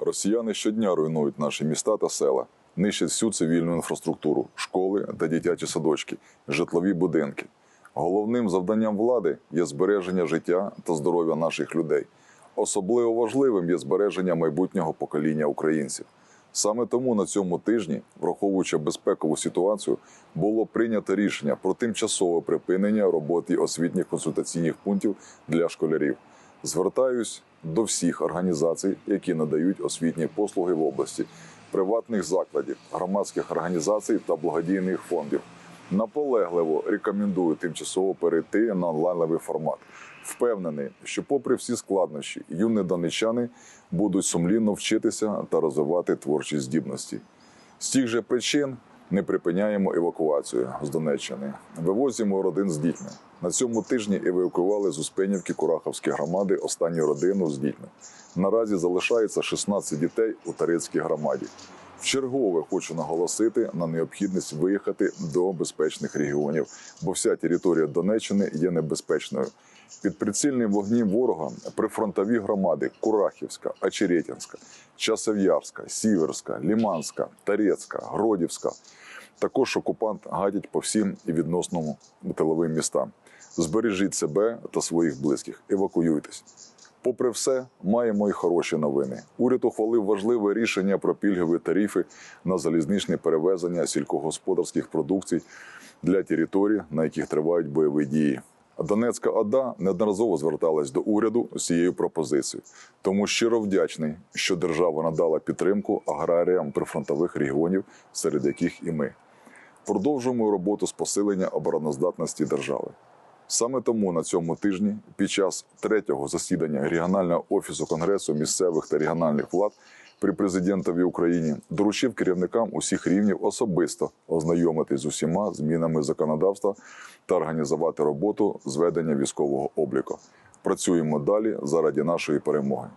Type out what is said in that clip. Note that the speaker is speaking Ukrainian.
Росіяни щодня руйнують наші міста та села, нищать всю цивільну інфраструктуру, школи та дитячі садочки, житлові будинки. Головним завданням влади є збереження життя та здоров'я наших людей. Особливо важливим є збереження майбутнього покоління українців. Саме тому на цьому тижні, враховуючи безпекову ситуацію, було прийнято рішення про тимчасове припинення роботи освітніх консультаційних пунктів для школярів. Звертаюсь до всіх організацій, які надають освітні послуги в області, приватних закладів, громадських організацій та благодійних фондів. Наполегливо рекомендую тимчасово перейти на онлайновий формат. Впевнений, що, попри всі складнощі, юні донечани будуть сумлінно вчитися та розвивати творчі здібності. З тих же причин не припиняємо евакуацію з Донеччини. Вивозимо родин з дітьми. На цьому тижні евакуювали з Успенівки Кураховської громади останню родину з дітьми. Наразі залишається 16 дітей у Тарицькій громаді. Вчергове хочу наголосити на необхідність виїхати до безпечних регіонів, бо вся територія Донеччини є небезпечною. Під прицільним вогнем ворога прифронтові громади Курахівська, Очеретинська, Часов'ярська, Сіверська, Ліманська, Тарецька, Гродівська. Також окупант гадять по всім і відносному тиловим містам. Збережіть себе та своїх близьких, евакуюйтесь. Попри все, маємо й хороші новини. Уряд ухвалив важливе рішення про пільгові тарифи на залізничне перевезення сільськогосподарських продукцій для територій, на яких тривають бойові дії. Донецька ОДА неодноразово зверталась до уряду з цією пропозицією. Тому щиро вдячний, що держава надала підтримку аграріям прифронтових регіонів, серед яких і ми. Продовжуємо роботу з посилення обороноздатності держави. Саме тому на цьому тижні, під час третього засідання регіонального офісу Конгресу місцевих та регіональних влад при президентові Україні доручив керівникам усіх рівнів особисто ознайомитись з усіма змінами законодавства та організувати роботу з ведення військового обліку. Працюємо далі заради нашої перемоги.